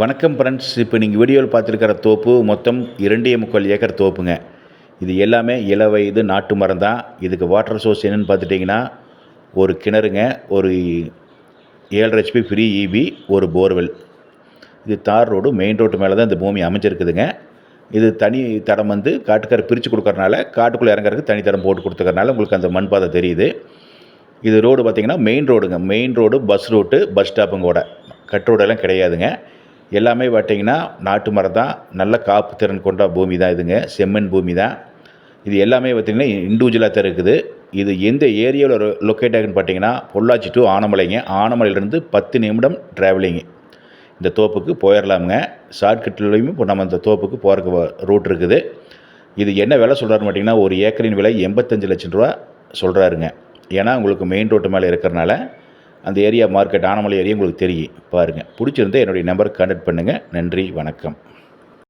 வணக்கம் ஃப்ரெண்ட்ஸ் இப்போ நீங்கள் வீடியோவில் பார்த்துருக்கிற தோப்பு மொத்தம் இரண்டே முக்கால் ஏக்கர் தோப்புங்க. இது எல்லாமே இள வயது நாட்டு மரம் தான் இதுக்கு வாட்டர் சோர்ஸ் என்னென்னு பார்த்துட்டிங்கன்னா ஒரு கிணறுங்க ஒரு ஏழரை ஹெச்பி ஃப்ரீ இபி ஒரு போர்வெல் இது தார் ரோடு மெயின் ரோட்டு மேலே தான் இந்த பூமி அமைஞ்சிருக்குதுங்க. இது தனி தடம் வந்து காட்டுக்கார பிரித்து கொடுக்கறனால காட்டுக்குள்ளே இறங்குறதுக்கு தனி தடம் போட்டு கொடுத்துக்கறனால உங்களுக்கு அந்த மண் பாதை தெரியுது. இது ரோடு பார்த்திங்கன்னா மெயின் ரோடுங்க main road bus route bus ஸ்டாப்புங்க கூட கட் ரோடெல்லாம் கிடையாதுங்க. எல்லாமே பார்த்தீங்கன்னா நாட்டு மரம் தான். நல்ல காப்பு திறன் கொண்ட பூமி தான் இதுங்க. செம்மண் பூமி தான். இது எல்லாமே பார்த்திங்கன்னா இண்டிவிஜுவலாக தான் இருக்குது. இது எந்த ஏரியாவில் லொக்கேட் ஆகுன்னு பார்த்தீங்கன்னா பொள்ளாச்சி டு ஆனமலைங்க. ஆனமலையிலேருந்து பத்து நிமிடம் ட்ராவலிங் இந்த தோப்புக்கு போயிடலாமுங்க ஷார்ட்கட்லேயுமே இப்போ நம்ம இந்த தோப்புக்கு போகிறக்கு ரூட் இருக்குது. இது என்ன விலை சொல்கிறாருன்னு பார்த்தீங்கன்னா ஒரு ஏக்கரின் விலை எண்பத்தஞ்சு லட்சம் ரூபா சொல்கிறாருங்க ஏன்னா உங்களுக்கு மெயின் ரோட்டு மேலே இருக்கிறனால அந்த ஏரியா மார்க்கெட் ஆனமலை ஏரியா உங்களுக்கு தெரியும். பாருங்கள் பிடிச்சிருந்தா என்னுடைய நம்பருக்கு கான்டாக்ட் பண்ணுங்கள் நன்றி வணக்கம்.